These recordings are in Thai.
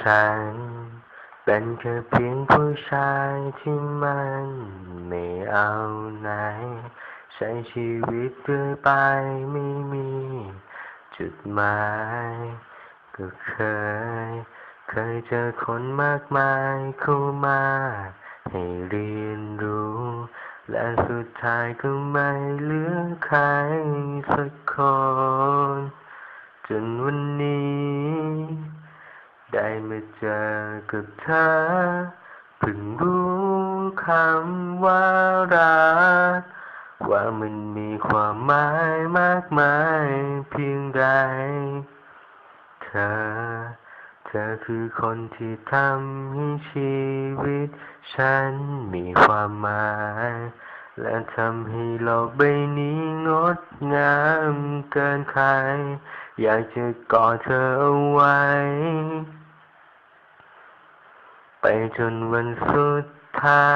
ฉัน เป็นแค่เพียงผู้ชายที่มันไม่เอาไหน ใช้ชีวิตเรื่อยไปไม่มี จุดหมาย ก็เคย เคยเจอคนมากมายเข้ามา ให้เรียนรู้ และสุดท้ายก็ไม่เหลือใครสักคน จนวันนี้ มาเจอกับเธอเพิ่งรู้คำว่ารัก ว่ามันมีความหมายมากมายเพียงใด เธอ เธอคือคนที่ทำให้ชีวิต ฉันมีความหมาย และทำให้โลกใบนี้งดงามเกินใครอยากจะกอดเธอเอาไว้ จนวันสุดท้า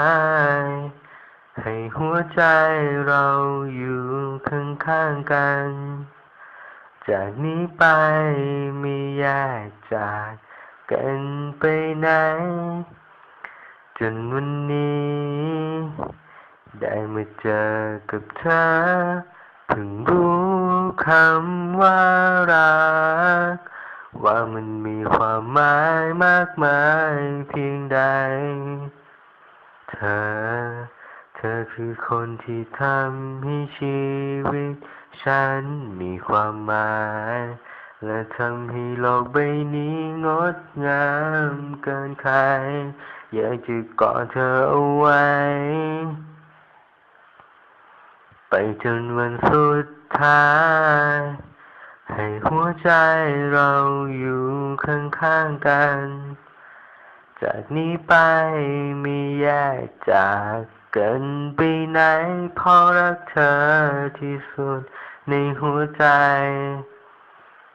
ย ให้หัวใจเราอยู่ข้างๆกัน จากนี้ไปไม่แยกจากกันไปไหน จนวันนี้ ได้มาเจอกับเธอเพิ่งรู้คำว่ารัก ว่ามันมีความหมายมากมายเพียงใด เธอ เธอคือคนที่ทำให้ชีวิต ฉันมีความหมาย และทำให้โลกใบนี้งดงามเกินใคร อยากจะกอดเธอเอาไว้ ไปจนวันสุดท้าย ให้หัวใจเราอยู่ข้างๆกัน จากนี้ไปม่แยกจากกันไปไหนเพราะรักเธอที่สุดในหัวใจ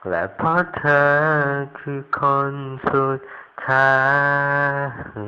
และเพราะเธอคือคนสุดท้าย